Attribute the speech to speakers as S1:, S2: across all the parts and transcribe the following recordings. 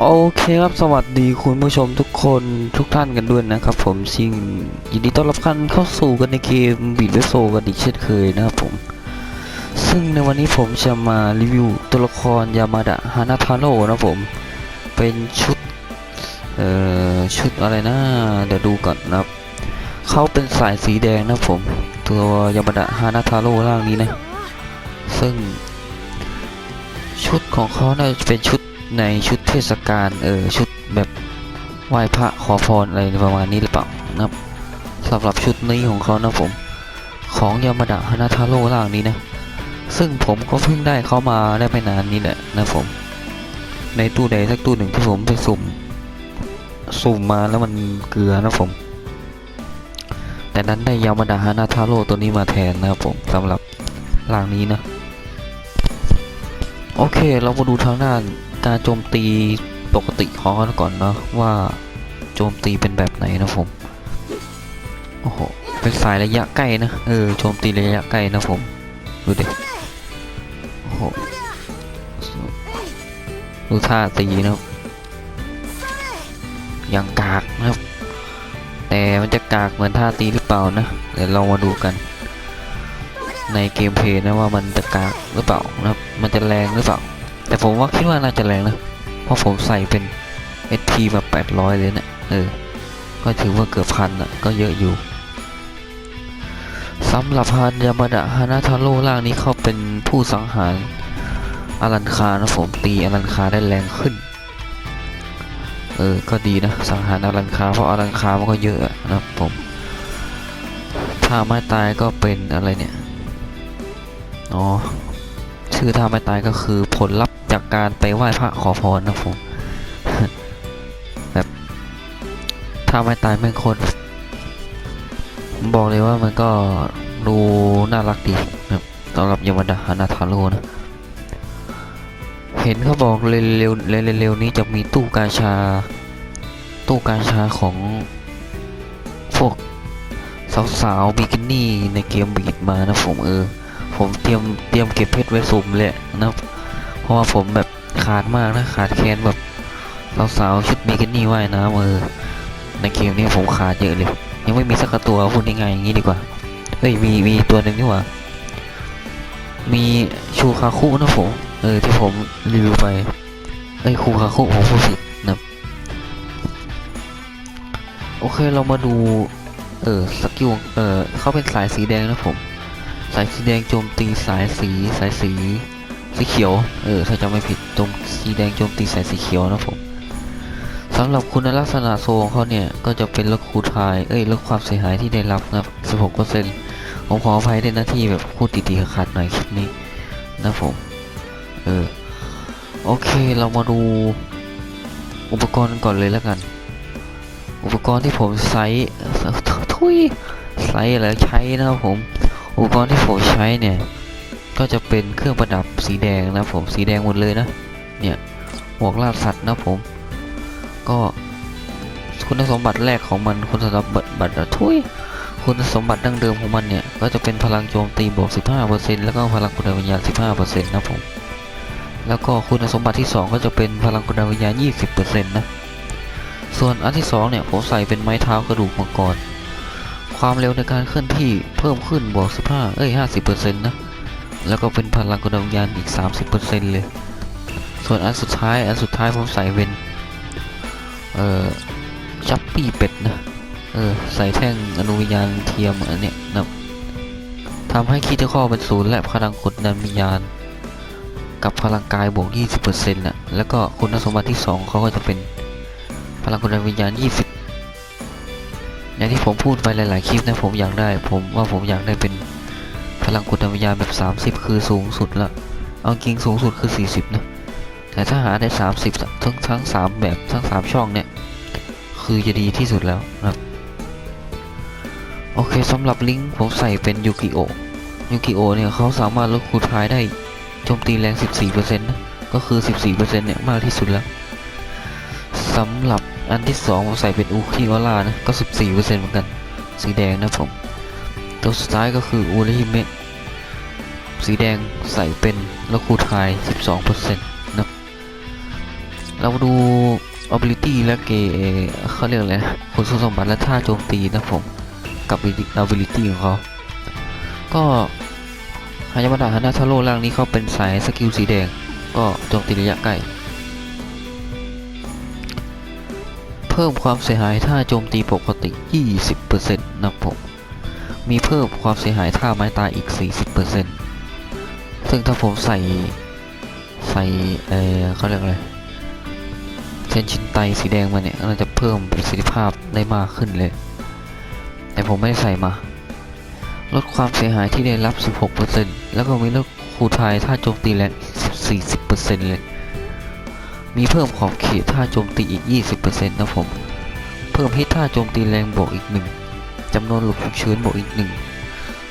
S1: โอเคครับสวัสดีคุณผู้ชมทุกคนทุกท่านกันด้วยนะครับผมซิงยินดีต้อนรับกันเข้าสู่กันในเกมบีดเวโซกันอีกเช่นเคยนะครับผม ซึ่งในวันนี้ผมจะมารีวิวตัวละครยามาดะฮานาทาโร่นะผมเป็นชุดเอ่อชุดอะไรนะเดี๋ยวดูก่อนนะครับเขาเป็นสายสีแดงนะผมตัวยามาดะฮานาทาโร่ร่างนี้นะ ซึ่งชุดของเขาน่าจะเป็นชุด ในชุดเทศกาลเออชุดแบบไหว้พระขอพรอะไรประมาณนี้หรือเปล่านะครับสำหรับชุดนี้ของเขานะผมของยามาดะฮานาทาโร่ร่างนี้นะ ซึ่งผมก็เพิ่งได้เข้ามาได้ไม่นานนี้แหละนะผม ในตู้ใดสักตู้หนึ่งที่ผมไปสุ่ม สุ่มมาแล้วมันเกลือนะผม แต่นั้นได้ยามาดะฮานาทาโร่ตัวนี้มาแทนนะครับผมสำหรับร่างนี้นะ โอเคเรามาดูทางด้าน การโจมตีปกติของเขาก่อนเนาะว่าโจมตีเป็นแบบไหนนะผมโอ้โหเป็นสายระยะใกล้นะเออโจมตีระยะใกล้นะผมดูดิโอ้โหดูท่าตีนะครับยังกากนะครับ แต่มันจะกากเหมือนท่าตีหรือเปล่านะเดี๋ยวเรามาดูกัน ในเกมเพลย์นะว่ามันจะกากหรือเปล่านะครับมันจะแรงหรือเปล่า แต่ผมว่าคิดว่าน่าจะแรงนะ เพราะผมใส่เป็น SP มา 800 เลยเนะี่ยเออ ก็ถือว่าเกือบพันอะ ก็เยอะอยู่สำหรับฮานยามาดะฮานาทาโร่ร่างนี้เขาเป็นผู้สังหารอารันคานะผมตีอารันคาได้แรงขึ้น เออ ก็ดีนะ สังหารอารันคาเพราะอารันคามันก็เยอะอะนะครับผม ถ้าไม่ตายก็เป็นอะไรเนี่ย อ๋อ ชื่อท่าไม่ตายก็คือผลลัพธ์จากการไปไหว้พระขอพรนะผมแบบท่าไม่ตายแม่งคตรผมบอกเลยว่ามันก็ดูน่ารักดีครับสำหรับยมดาฮานาทาโรนะเห็นเขาบอกเร็วๆเร็วๆนี้จะมีตู้กาชา ตู้กาชาของพวกสาวๆบิกินี่ในเกมบีดมานะผมเออ ผมเตรียมเตรียมเก็บเพชรไว้สุ่มเลยนะครับเพราะว่าผมแบบขาดมากนะขาดแคลนแบบสาวๆชุดบิกินี่ว่ายน้ำเออในเกมนี้ผมขาดเยอะเลย ยังไม่มีสักตัวพูดง่ายๆอย่างนี้ดีกว่าเฮ้ยมีมีตัวหนึ่งนี่หว่ามีชูคาคุนะผมเออที่ผมรีวิวไปเอ้ยคูคาคุผมพูดผิดนะโอเคเรามาดู เออสกิลเออเขาเป็นสายสีแดงนะผม สายสีแดงโจมตีสายสีสายสีสีเขียว เออ ถ้าจำไม่ผิดโจมสีแดงโจมตีสายสีเขียวนะผมสำหรับคุณลักษณะโซของเขาเนี่ย ก็จะเป็นลดคูทาย เอ้ยลดความเสียหายที่ได้รับนะครับ 16%ผมขออภัยด้วยนะที่แบบพูดติดๆขัดหน่อยคลิปนี้นะผม เออ โอเค เรามาดูอุปกรณ์ก่อนเลยแล้วกัน อุปกรณ์ที่ผมใช้ทุยใช้อะไรใช้นะครับผม อุปกรณ์ที่ผมใช้เนี่ย ก็จะเป็นเครื่องประดับสีแดงนะผมสีแดงหมดเลยนะ เนี่ยหมวกล่าสัตว์นะผม ก็คุณสมบัติแรกของมันคุณสมบัติบัตรทุยคุณสมบัติดั้งเดิมของมันเนี่ย ก็จะเป็นพลังโจมตีบวก 15%แล้วก็พลังกลวิญญาณ 15%นะผม แล้วก็คุณสมบัติที่ 2 ก็จะเป็นพลังกลวิญญาณ 20%นะ ส่วนอันที่ 2 เนี่ย ผมใส่เป็นไม้เท้ากระดูกมังกร ความเร็วในการเคลื่อนที่เพิ่มขึ้นบวก 15 เอ้ย 50%นะ แล้วก็เป็นพลังกลวิญญาณอีก 30%เลย ส่วนอันสุดท้าย อันสุดท้ายผมใส่เป็น เอ่อจับปี้เป็ดนะ เออ ใส่แท่งอนุวิญญาณเทียมอันเนี้ยนะทำให้คิดที่ข้อเป็นศูนย์และพลังกดดันวิญญาณ กับพลังกายบวก 20%น่ะแล้วก็คุณสมบัติที่ 2เขาก็จะเป็นพลังกดดันวิญญาณ 20 อย่างที่ผมพูดไปหลาย ๆ คลิปนะผมอยากได้ ผมว่าผมอยากได้เป็นพลังกดดันวิญญาณแบบ 30 คือสูงสุดละเอาจริงสูงสุดคือ 40 นะ แต่ถ้าหาได้ 30 ทั้งทั้ง 3 แบบทั้ง 3 ช่องเนี่ย คือจะดีที่สุดแล้วนะโอเคสำหรับลิงก์ผมใส่เป็นยูกิโอยูกิโอเนี่ยเขาสามารถลดคูณท้ายได้โจมตีแรง 14%นะ ก็คือ 14%เนี่ย มากที่สุดแล้วสำหรับ อันที่2ผมใส่เป็นอูคิวาร่านะก็14%เหมือนกัน สีแดงนะผม ตัวสุดท้ายก็คืออูริฮิเมะสีแดงใส่เป็นลคูทาย12%นะเราดู ability และเกเขาเรียกอะไรนะคุณสมบัติและท่าโจมตีนะผม กับ ability ของเขาก็ฮายามาดะฮานาทาโร่ร่างนี้เขาเป็นสายสกิลสีแดง ก็โจมตีระยะใกล้ เพิ่มความเสียหายท่าโจมตีปกติ 20%นะผม มีเพิ่มความเสียหายท่าไม้ตายอีก 40%ซึ่งถ้าผมใส่ใส่เออเขาเรียกอะไรเชนชินไตสีแดงมาเนี่ยน่าจะเพิ่มประสิทธิภาพได้มากขึ้นเลย แต่ผมไม่ได้ใส่มา ลดความเสียหายที่ได้รับ 16%แล้วก็มีลดคูทายท่าโจมตีแรง40%เลย มีเพิ่มขอบเขตท่าโจมตีอีก 20%นะผม เพิ่มฮิตท่าโจมตีแรงบวกอีกหนึ่งจำนวนหลุดฉุกเฉินบวกอีกหนึ่ง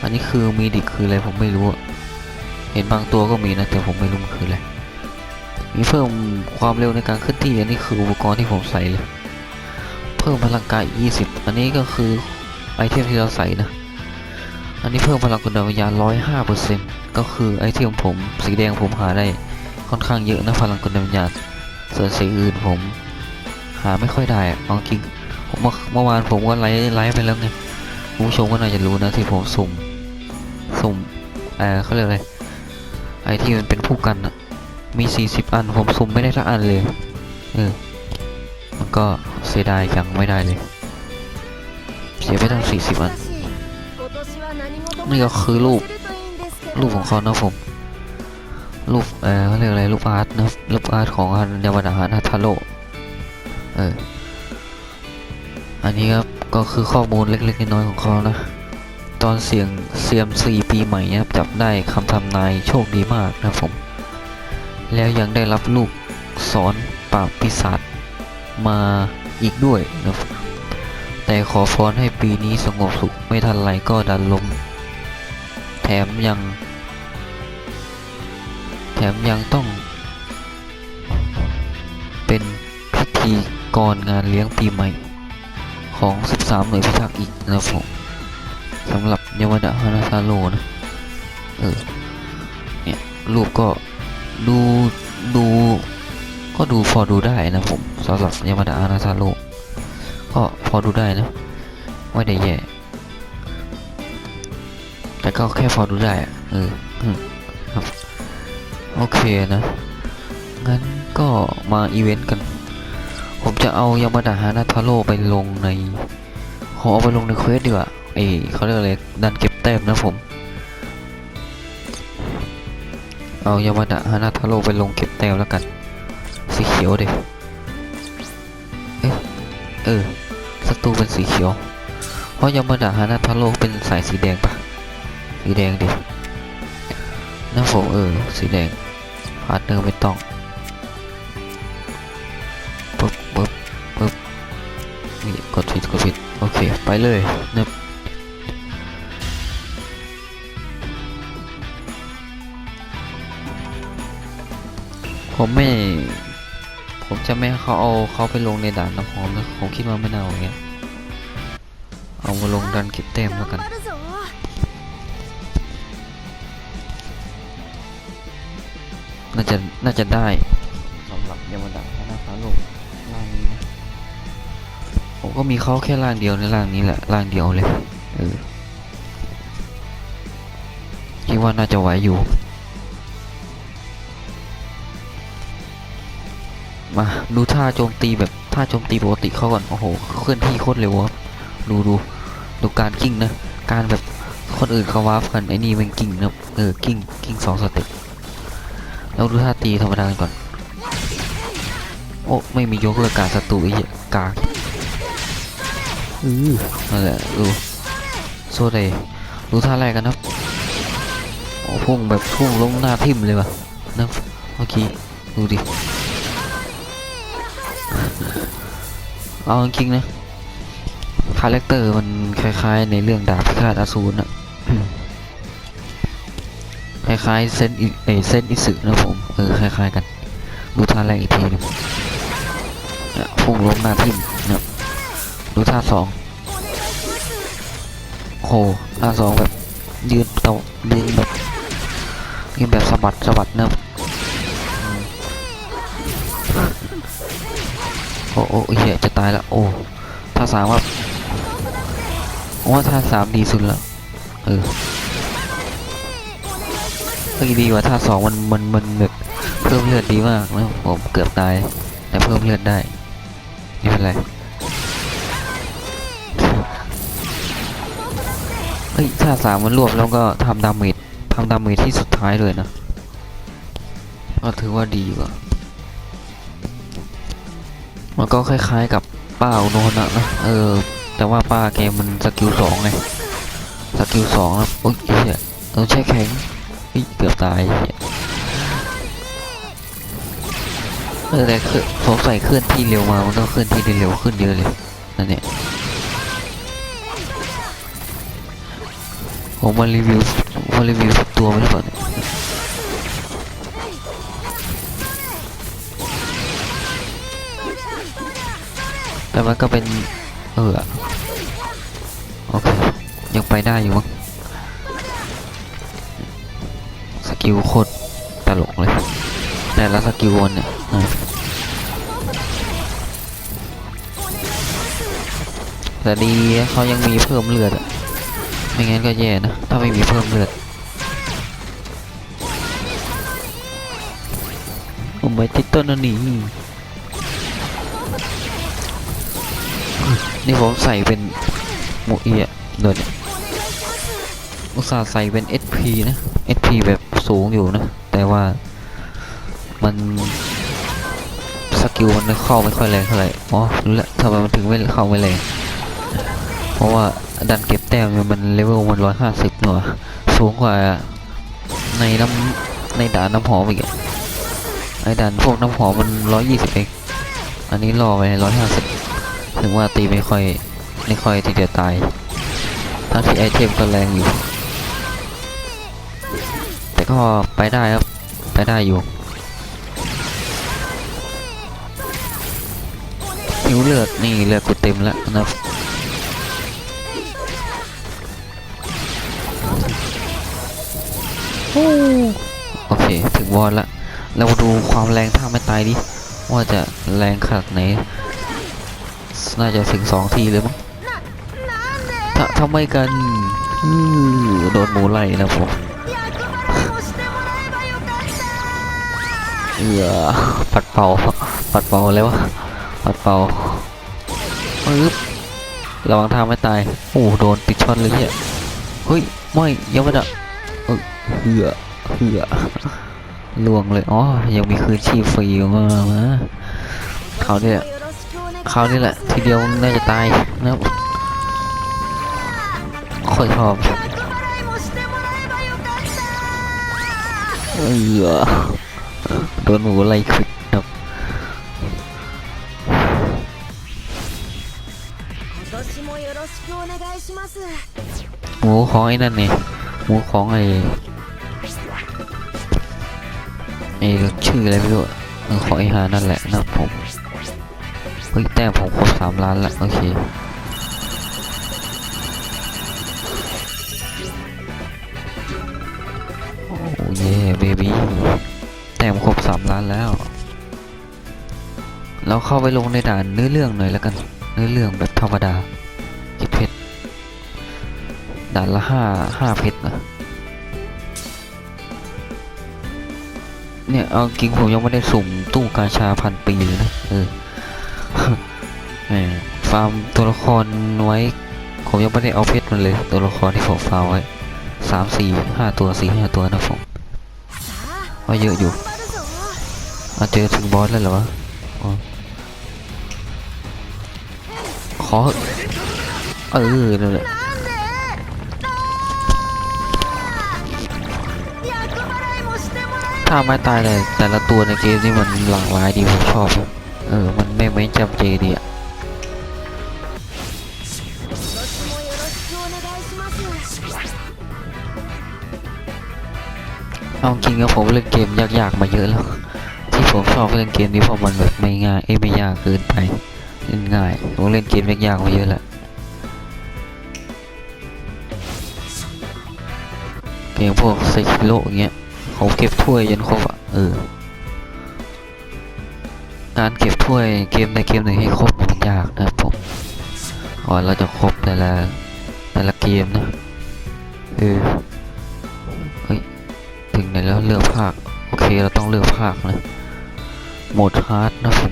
S1: อันนี้คือมีดิคืออะไรผมไม่รู้ เห็นบางตัวก็มีนะแต่ผมไม่รู้มันคืออะไร มีเพิ่มความเร็วในการเคลื่อนที่อันนี้คืออุปกรณ์ที่ผมใส่เลย เพิ่มพลังกายอีก 20 อันนี้ก็คือไอเทมที่เราใส่นะ อันนี้เพิ่มพลังกลวิญญาณ105%ก็คือไอเทมผมสีแดงผมหาได้ค่อนข้างเยอะนะพลังกลวิญญาณ ส่วนสีอื่นผม หาไม่ค่อยได้เอาจริงผมเมื่อวานผมก็ไลฟ์ไลฟ์ไปแล้วไงผู้ชมก็น่าจะรู้นะที่ผมสุ่มสุ่มเออเขาเรียกอะไรไอที่มันเป็นผู้กันอะมี 40 อัน ผมสุ่มไม่ได้สักอันเลยเออมันก็เสียดายจังไม่ได้เลย เสียไปตั้ง40 อัน นี่ก็คือรูปรูปของเขานะผม รูปเออเขาเรียกอะไรรูปอาร์ตนะรูปอาร์ตของฮันยามาดะฮานาทาโร่เอออันนี้ครับก็คือข้อมูลเล็ก ๆ น้อยๆของเขานะ ตอนเสียงเซียมซีปีใหม่นะครับจับได้คำทำนายโชคดีมากนะผม แล้วยังได้รับลูกสอนปราบปีศาจมาอีกด้วยนะครับแต่ขอฟอนให้ปีนี้สงบสุขไม่ทันไรก็ดันลม แถมยัง ถมยังต้อง เป็นพิธีกรงานเลี้ยงปีใหม่ ของ 13 หน่วยพิทักษ์อีกนะครับผมสำหรับยามาดะฮานาซาโรนะเออเนี่ยรูปก็ดูดูก็ดูพอดูได้นะผมสำหรับยามาดะฮานาซาโรก็พอดูได้นะไม่ได้แย่แต่ก็แค่พอดูได้อเออครับ โอเคนะ งั้นก็มาอีเวนต์กัน ผมจะเอายามาดะฮานาทาโร่ไปลงในขอเอาไปลงในเควสดีกว่าเอยเขาเรียกอะไรดันเก็บแต้มนะผม เอายามาดะฮานาทาโร่ไปลงเก็บแต้มแล้วกัน สีเขียวเด็เอ๊ะเออศัตรูเป็นสีเขียว เพราะยามาดะฮานาทาโร่เป็นสายสีแดงปะสีแดงดินะผมเออสีแดงาร์ทเนอร์ไม่ต้องปึ๊บปึ๊บปึ๊บนี่กดผิดกดผิดโอเค ไปเลยนะผมไม่ ผมจะไม่เขาเอาเขาไปลงในด่านน้ำหอมนะผมคิดว่าไม่น่าเอาอย่างเงี้ยเอามาลงดันเก็บแต้มแล้วกัน น่าจะน่าจะได้สำหรับยามาดะพระนาคาโลกร่างนี้นะผมก็มีเขาแค่ร่างเดียวในร่างนี้แหละร่างเดียวเลยเออคิดว่าน่าจะไหวอยู่ มาดูท่าโจมตีแบบท่าโจมตีปกติเขาก่อนโอ้โหเคลื่อนที่โคตรเร็วครับดูดูดูการกิ้งนะ การแบบคนอื่นเขาวาร์ปกันไอ้นี่มันกิ้งนะเออกิ้งกิ้งสองสเต็ป เราดูท่าตีธรรมดากันก่อน โอ้ไม่มียกเลิกการศัตรูไอ้เหี้ยกากอือนั่นแหละดูโซเดย์ดูท่าแรกกันนะโอ้พุ่งแบบพุ่งลงหน้าทิ่มเลยว่ะนะเมื่อกี้ดูดิเอาจริงๆนะคาแรคเตอร์มันคล้ายๆ ในเรื่องดาบพิฆาตอสูรอะค ล้ายๆเส้นเอเส้นอิสึนะผมเออคล้ายๆกัน ดูท่าแรกอีกทีหนึงเนี่ยพุ่งล้มหน้าทิ่มนี่ยดูท่าสองโหท่าสองแบบยืนเตายืนแบบยืนแบบสะบัดสะบัดเนอะโอ้โอ้เหี้ยจะตายละโอ้ท่าสามว่าว่าท่าสามดีสุดแล้วเออ ฮ้ยดีกว่าท่าสองมันมันมันแบบเพิ่มเลือดดีมากนะผมเกือบตายแต่เพิ่มเลือดได้ไม่เป็นไรเฮ้ยท่าสามมันรวบแล้วก็ทำดาเมจทำดาเมจที่สุดท้ายเลยนะก็ถือว่าดีกว่ามันก็คล้ายๆกับป้าอุโนนะนะเออ แต่ว่าป้าแกมันสกิลสองไงสกิลสองแล้วโอ๊ยเฮียต้องใช้แข็ง เฮ้ยเกือบตายเออแต่คือสงสัยเคลื่อนที่เร็วมา มันก็เคลื่อนที่ได้เร็วขึ้นเยอะเลยนั่นเนี่ยผมมารีวิวมารีวิวสักตัวไม่ได้ก่อนแต่มันก็เป็น เออ โอเค ยังไปได้อยู่มั้ง กิลโคตรตลกเลย แต่ละสกิลวนเนี่ยแต่ดีเขายังมีเพิ่มเลือดอะไม่งั้นก็แย่นะ ถ้าไม่มีเพิ่มเลือดโอ้ไม่ติดต้นนนี้นี่ผมใส่เป็นโมเอียเดี๋ยวนี้อุตส่าห์ใส่เป็น SP นะ SP แบบ สูงอยู่นะ แต่ว่ามันสกิลมันเข้าไม่ค่อยแรงเท่าไหร่ อ๋อรู้แล้วทำไมมันถึงไม่เข้าไม่แรง เพราะว่าดันเก็บแต้มมันเลเวลมันร้อยห้าสิบหน่อยสูงกว่าในน้ำในด่านน้ำหอมอีกไอ้ด่านพวกน้ำหอมมันร้อยยี่สิบเองอันนี้รอไปร้อยห้าสิบถึงว่าตีไม่ค่อยไม่ค่อยที่จะตายทั้งที่ไอเทมก็แรงอยู่ ก็ไปได้ครับ ไปได้อยู่หิวเลือดนี่เลือดกูเต็มแล้วนะครับโอเค ถึงวอลละ เราดูความแรงถ้าไม่ตายดิ ว่าจะแรงขนาดไหน น่าจะถึงสองทีเลยมั้งถ้าทำไมกัน โดนหมูไล่นะผม เออปัดเป่าปัดเป่าแล้วะปัดเป่าปึ๊บระวังทางไม่ตายโอ้โดนติดช็อตเลยเนี่ยเฮ้ยไม่ยังไม่ได้เออเหือเหือลวงเลยอ๋อยังมีคืนชีพฟรีอยู่มามาเขาเนี่ยครานี้แหละทีเดียวน่าจะตายนะค่อยชอบเออ โดนหนูไล่ควิดครับหมูของไอ้นั่นนี่หมูของไอ้ไอ้ชื่ออะไรไม่รู้ของไอ้หานั่นแหละนะผมเฮ้ยแต่ผมครบสามล้านละโอเคโอ้ยเบบี้ แต้มครบสามล้านแล้ว เราเข้าไปลงในด่านเนื้อเรื่องหน่อยแล้วกัน เนื้อเรื่องแบบธรรมดาเก็บเพชรด่านละห้าห้าเพชรนะเนี่ยเอาจริงผมยังไม่ได้สุ่มตู้กาชาพันปีเลยนะ เออแหมฟาร์มตัวละครไว้ ผมยังไม่ได้เอาเพชรมันเลย ตัวละครที่ผมฟาร์มไว้สามสี่ห้าตัวสี่ห้าตัวนะผม
S2: さあ
S1: ว่าเยอะอยู่าเจอถึงบอสแล้วเหรอวะขอ เออนั่นแหละถ้าไม่ตายเลยแต่ละตัวในเกมนี่มันหลากหลายดีผมชอบ เออ มันไม่ไม่จำเจดีอะเอาจริงครับผมเล่นเกมยากๆมาเยอะแล้ว ที่ผมชอบเล่นเกมนี้เพราะมันแบบไม่ง่ายเอ้ไม่ยากเกินไปเล่นง่ายผมเล่นเกมยากๆมาเยอะแล้วเกมพวกเซคิโร่อย่างเงี้ยเขาเก็บถ้วยยันครบอะเออกการเก็บถ้วยเกมในเกมหนึ่งให้ครบมันยากนะครับผมก่อนเราจะครบแต่ละแต่ละเกมนะเออเฮ้ยถึงไหนแล้วเลือกภาคโอเคเราต้องเลือกภาคนะ โหมดฮาร์ดนะผม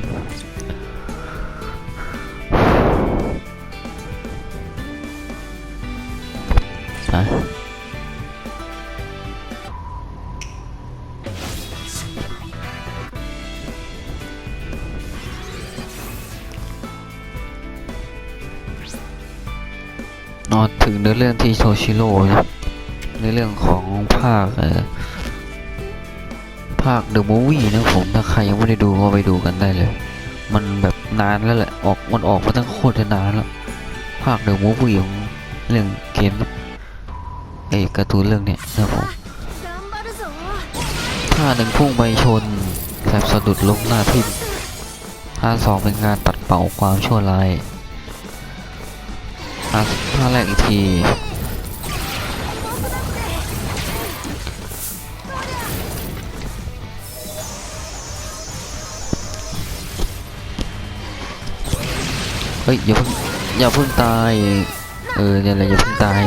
S1: นะนอนถึงเนื้อเรื่องที่โซชิโร่นะในเรื่องของภาคเออ ภาคเ The Movie นะผมถ้าใครยังไม่ได้ดูก็ไปดูกันได้เลย มันแบบนานแล้วแหละออกมันออกมาตั้งโคตรนานแล้ว ภาค The Movie ของเรื่องเกมไอ้การ์ตูนเรื่องเนี้ยนะผมท่าหนึ่งพุ่งไปชนแสบสะดุดล้มหน้าทิ่มท่าสองเป็นงานปัดเป่าความชั่วร้ายท่าแรกอีกที เฮ้ยอย่าเพิ่งอย่าเพิ่งตาย เออเนี่ยแหละอย่าเพิ่งตาย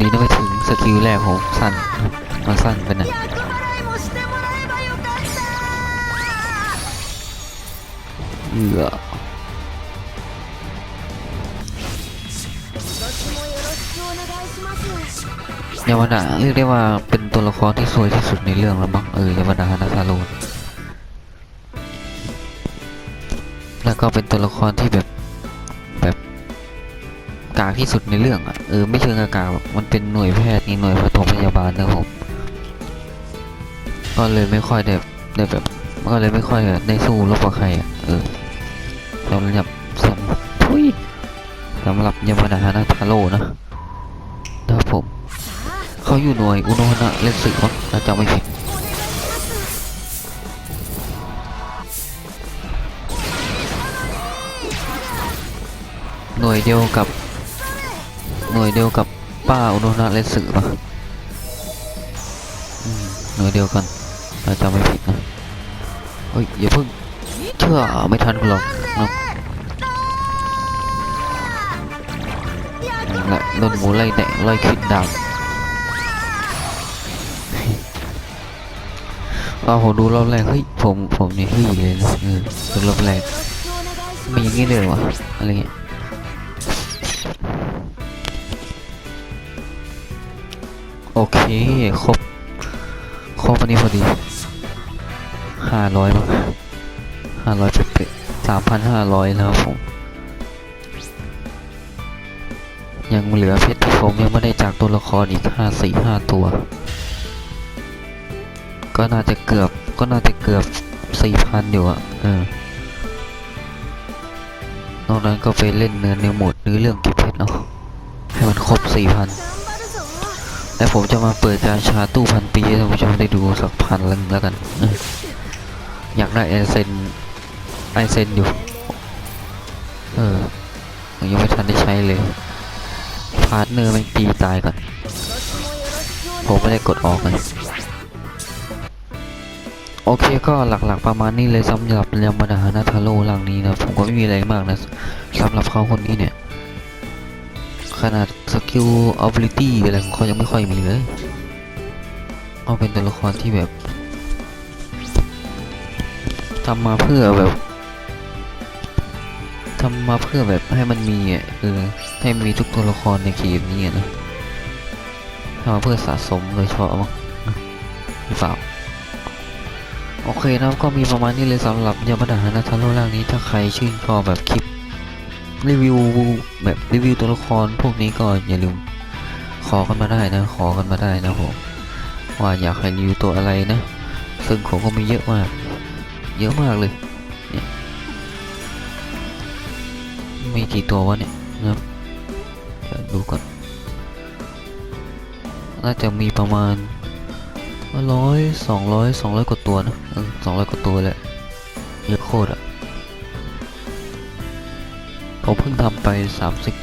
S1: ดีนะไม่ถึงสกิลแรกของสั้นมันสั้นไปนะเออยาวดาเรียกได้ว่าเป็นตัวละครที่สวยที่สุดในเรื่องแล้วมั้งเออยาวดาฮานาซาโรนแล้วก็เป็นตัวละครที่แบบ กากที่สุดในเรื่องอะเออไม่เชิงกากามันเป็นหน่วยแพทย์นี่หน่วยปฐมพยาบาลนะผมก็เลยไม่ค่อยได้ได้แบบก็เลยไม่ค่อยได้สู้รบกับใครอะเออสำหรับสำทุยสำหรับยามาดานะทาโร่นะนะผมเขาอยู่หน่วยอุโนนะเลสึกมั้งาจะไม่ผิดหน่วยเดียวกับ หน่วยเดียวกับป้าอุดรนาเลสือปะหน่วยเดียวกันถ้าจะไม่ผิดนะเฮ้ยอย่าเพิ่งเชื่อไม่ทันหรอกนะละโดนหมูไล่แตะไล่ขิดดำวเอาผมดูรอบแรกเฮ้ยผมผมเนี่ยเฮ้ยเลยนะเออรอบแรกมีอย่างนี้เลยวะอะไรเงี้ย โอเค ครบ ครบวันนี้พอดีห้าร้อยมั้งห้าร้อยเป๊ะสามพันห้าร้อยนะครับผม ยังเหลือเพชรที่ผมยังไม่ได้จากตัวละครอีกห้าสี่ห้าตัว ก็น่าจะเกือบ ก็น่าจะเกือบสี่พันอยู่อะเออนอกนั้นก็ไปเล่นเนื้อในหมดเนื้อเรื่องก็บเพชรเนาะให้มันครบสี่พัน และผมจะมาเปิดการชาตู้พันปีให้ท่านผู้ชมได้ดูสักพันลึงแล้วกัน อยากได้ไอเซนไอเซนอยู่ เออยังไม่ทันได้ใช้เลย พาร์ทเนอร์มันตีตายก่อน ผมไม่ได้กดออกเลยโอเคก็หลักๆประมาณนี้เลยสำหรับยามาดานาทาโร่ลังนี้นะผมก็ไม่มีอะไรมากนะสำหรับเขาคนนี้เนี่ย ขนาดสกิลอัลบิลิตี้อะไรของเขายังไม่ค่อยมีเลยเอาเป็นตัวละครที่แบบทำมาเพื่อแบบทำมาเพื่อแบบให้มันมีอะเออให้มีทุกตัวละครในเกมนี้นะทำมาเพื่อสะสมโดยเฉพาะมั้งหรือเปล่าโอเคนะครับก็มีประมาณนี้เลยสำหรับยามาดานาทาโร่ร่างนี้ถ้าใครชื่นชอบแบบคลิป รีวิวแบบรีวิวตัวละครพวกนี้ก็อย่าลืมขอกันมาได้นะ ขอกันมาได้นะผมว่าอยากให้รีวิวตัวอะไรนะ ซึ่งผมก็มีเยอะมาก เยอะมากเลยเนี่ยมีกี่ตัววะเนี่ยนะครับดูก่อนน่าจะมีประมาณร้อยสองร้อยสองร้อยกว่าตัวนะสองร้อยกว่าตัวแหละเยอะโคตรอะ ผมเพิ่งทำไปสามสิบ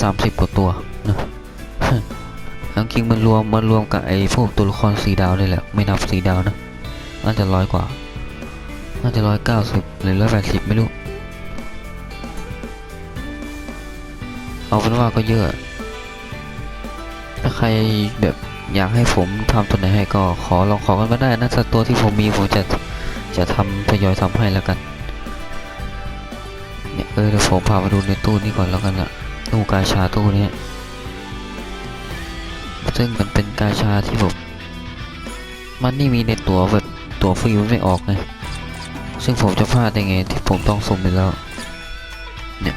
S1: สามสิบกว่าตัวนะทั้งจริงมันรวมมันรวมกับไอ้พวกตัวละครสีดาวนี่แหละ ไม่นับสีดาวนะ น่าจะร้อยกว่า น่าจะร้อยเก้าสิบหรือร้อยแปดสิบไม่รู้ เอาเป็นว่าก็เยอะ ถ้าใครแบบอยากให้ผมทำตัวไหนให้ก็ขอลองขอกันมาได้นะถ้าตัวที่ผมมีผมจะจะทำทยอยทำให้แล้วกัน เออเดี๋ยวผมพามาดูในตู้นี้ก่อนแล้วกันนะตู้กาชาตู้นี้ซึ่งมันเป็นกาชาที่แบบมันนี่มีในตัวแบบตัวฟรีมันไม่ออกไงซึ่งผมจะพลาดได้ไงที่ผมต้องสุ่มไปแล้วเนี่ย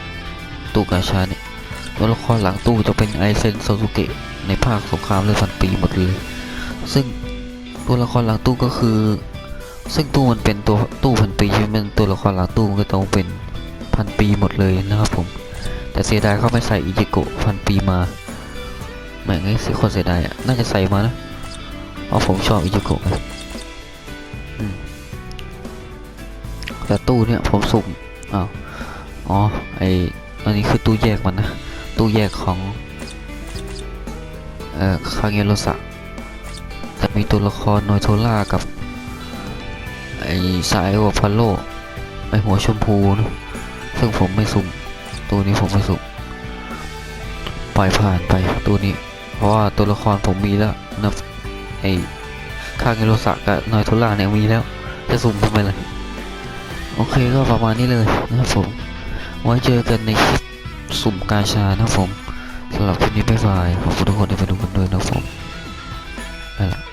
S1: ตู้กาชาเนี่ยตัวละครหลังตู้จะเป็นไอเซนโซซุเกะในภาคสงครามเรือพันปีหมดเลย ซึ่งตัวละครหลังตู้ก็คือ ซึ่งตู้มันเป็นตัวตู้พันปีใช่ไหมมันตัวละครหลังตู้มันก็ต้องเป็น พันปีหมดเลยนะครับผม แต่เสียดายเขาไม่ใส่อิจิโกะพันปีมาแม่งไอ้สิคนเสียดายอะน่าจะใส่มานะเพราะผมชอบอิจิโกะแต่ตู้เนี่ยผมสุ่มอ้าวอ๋อไออันนี้คือตู้แยกมันนะ ตู้แยกของเอ่อคาเงโรสะแต่มีตัวละครโนยโทล่ากับไอ้สายโอพาโลไอหัวชมพูนะ ซึ่งผมไม่สุ่มตัวนี้ผมไม่สุ่มปล่อยผ่านไปตัวนี้ เพราะว่าตัวละครผมมีแล้วนะไอคาเงโรสะกับโนยโทล่าเนี่ยมีแล้ว จะสุ่มทำไมเลยโอเคก็ประมาณนี้เลยนะครับผมไว้เจอกันในคลิปสุ่มกาชานะครับผมสำหรับคลิปนี้บ๊ายบายขอบคุณทุกคนที่มาดูกันด้วยนะครับผมนั่นแหละ